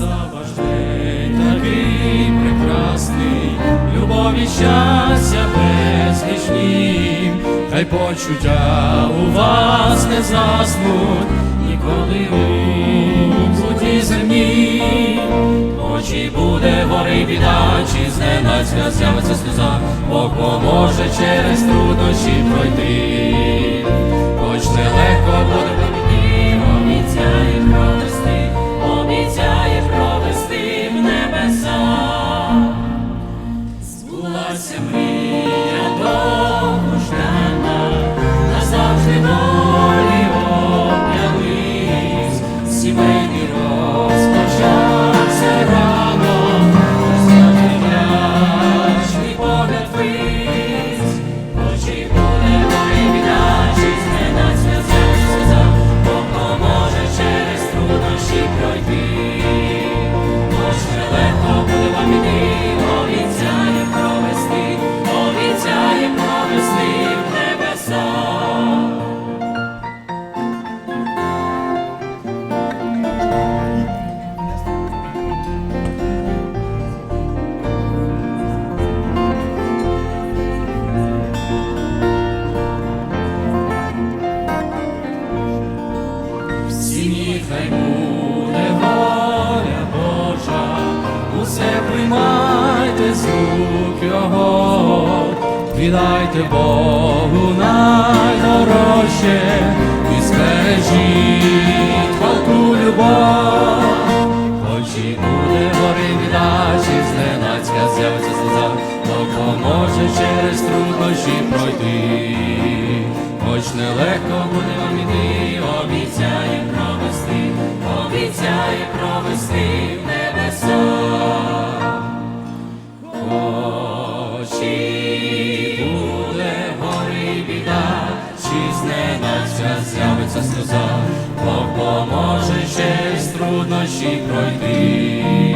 настав день такий прекрасний, любові щастя безлічні, хай почуття у вас не заснуть. Ніколи у путі земні, очі буде гори біда, чи зненацька з'явиться сльоза, Бог поможе через труднощі пройти, хоч нелегко буде. Хай буде воля Божа, усе приймайте з рук віддайте Богу найдорожче. І збережіть палку любов. Хоч і буде гори біда, чи зненацька з'явиться сльоза, допоможе через труднощі пройти. Хоч нелегко буде вам іти, біда, чи зненацька з'явиться сльоза, Бог поможе через труднощі пройти.